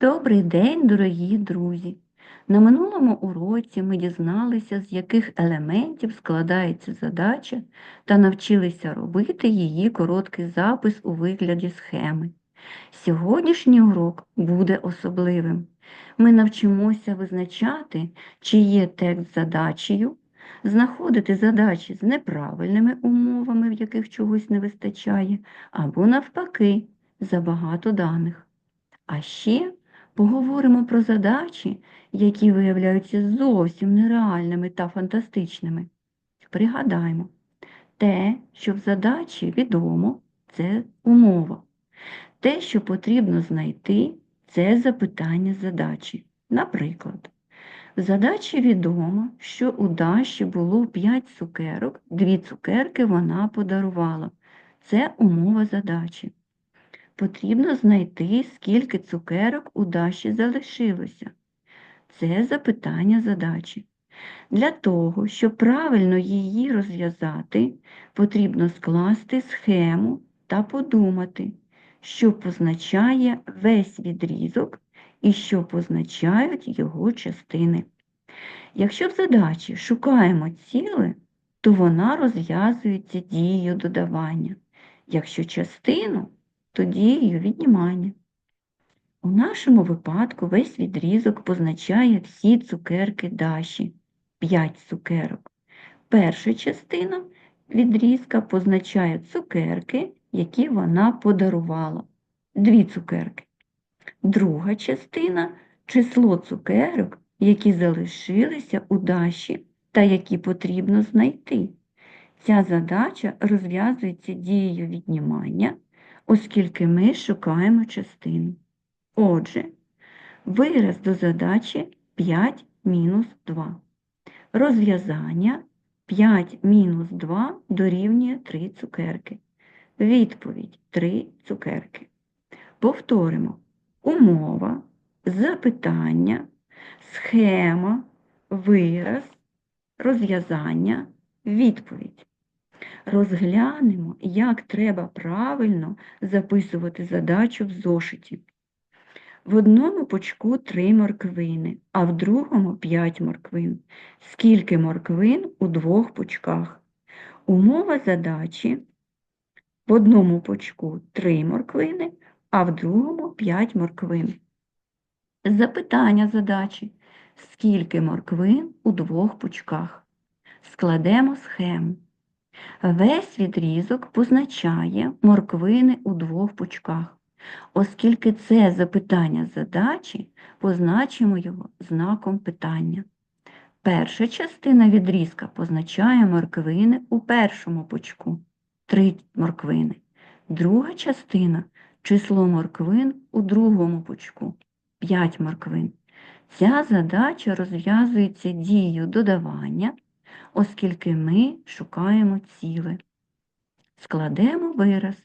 Добрий день, дорогі друзі! На минулому уроці ми дізналися, з яких елементів складається задача та навчилися робити її короткий запис у вигляді схеми. Сьогоднішній урок буде особливим. Ми навчимося визначати, чи є текст задачею, знаходити задачі з неправильними умовами, в яких чогось не вистачає, або навпаки, забагато даних. А ще поговоримо про задачі, які виявляються зовсім нереальними та фантастичними. Пригадаймо, те, що в задачі відомо, це умова. Те, що потрібно знайти, це запитання задачі. Наприклад, в задачі відомо, що у Даші було 5 цукерок, 2 цукерки вона подарувала. Це умова задачі. Потрібно знайти, скільки цукерок у Даші залишилося. Це запитання задачі. Для того, щоб правильно її розв'язати, потрібно скласти схему та подумати, що позначає весь відрізок і що позначають його частини. Якщо в задачі шукаємо ціле, то вона розв'язується дією додавання. Якщо частину, то дією віднімання. У нашому випадку весь відрізок позначає всі цукерки Даші 5 цукерок. Перша частина відрізка позначає цукерки, які вона подарувала 2 цукерки. Друга частина число цукерок, які залишилися у Даші та які потрібно знайти. Ця задача розв'язується дією віднімання оскільки ми шукаємо частину. Отже, вираз до задачі 5 мінус 2. Розв'язання 5 мінус 2 дорівнює 3 цукерки. Відповідь 3 цукерки. Повторимо умова, запитання, схема, вираз, розв'язання, відповідь. Розглянемо, як треба правильно записувати задачу в зошиті. В одному пучку 3 морквини, а в другому 5 морквин. Скільки морквин у двох пучках? Умова задачі в одному пучку 3 морквини, а в другому 5 морквин. Запитання задачі. Скільки морквин у двох пучках? Складемо схему. Весь відрізок позначає морквини у двох пучках. Оскільки це запитання задачі, позначимо його знаком питання. Перша частина відрізка позначає морквини у першому пучку 3 морквини. Друга частина число морквин у другому пучку 5 морквин. Ця задача розв'язується дією додавання оскільки ми шукаємо ціле. Складемо вираз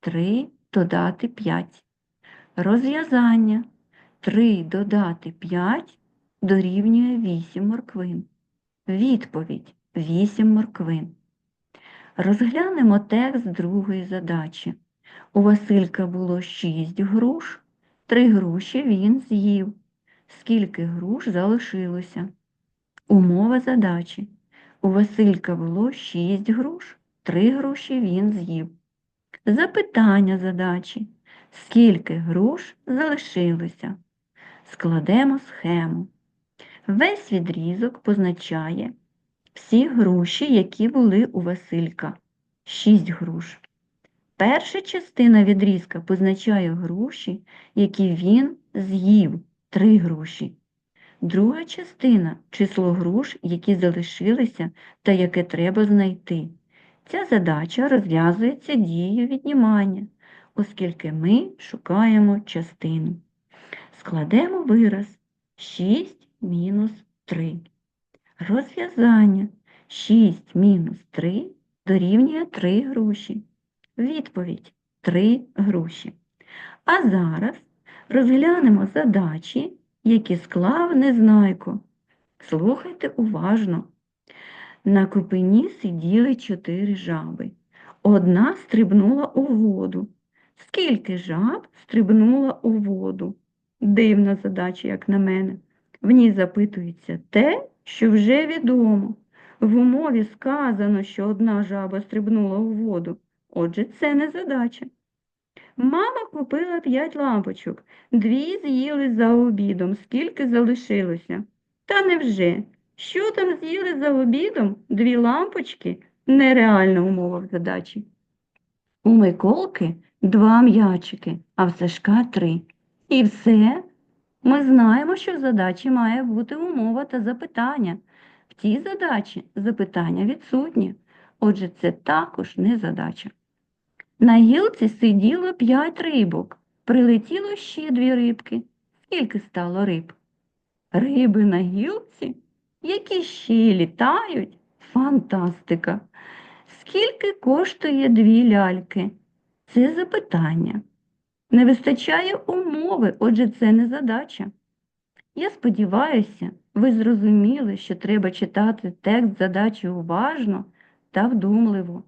3 додати 5. Розв'язання 3 додати 5 дорівнює 8 морквин. Відповідь 8 морквин. Розглянемо текст другої задачі. У Василька було 6 груш, 3 груші він з'їв. Скільки груш залишилося? Умова задачі. У Василька було шість груш, три груші він з'їв. Запитання задачі. Скільки груш залишилося? Складемо схему. Весь відрізок позначає всі груші, які були у Василька. Шість груш. Перша частина відрізка позначає груші, які він з'їв три груші. Друга частина число груш, які залишилися та яке треба знайти. Ця задача розв'язується дією віднімання, оскільки ми шукаємо частину. Складемо вираз 6 мінус 3. Розв'язання 6 мінус 3 дорівнює 3 груші. Відповідь 3 груші. А зараз розглянемо задачі які склав Незнайко. Слухайте уважно. На купині сиділи чотири жаби. Одна стрибнула у воду. Скільки жаб стрибнула у воду? Дивна задача, як на мене. В ній запитується те, що вже відомо. В умові сказано, що одна жаба стрибнула у воду. Отже, це не задача. Мама купила п'ять лампочок, дві з'їли за обідом. Скільки залишилося? Та невже? Що там з'їли за обідом? Дві лампочки? Нереальна умова в задачі. У Миколки два м'ячики, а в Сашка три. І все. Ми знаємо, що в задачі має бути умова та запитання. В тій задачі запитання відсутні. Отже, це також не задача. На гілці сиділо п'ять рибок. Прилетіло ще дві рибки. Скільки стало риб? Риби на гілці? Які ще літають? Фантастика! Скільки коштує дві ляльки? Це запитання. Не вистачає умови, отже, це не задача. Я сподіваюся, ви зрозуміли, що треба читати текст задачі уважно та вдумливо,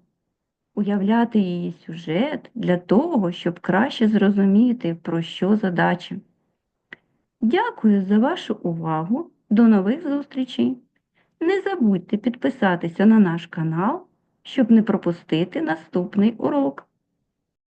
уявляти її сюжет для того, щоб краще зрозуміти, про що задача. Дякую за вашу увагу. До нових зустрічей! Не забудьте підписатися на наш канал, щоб не пропустити наступний урок.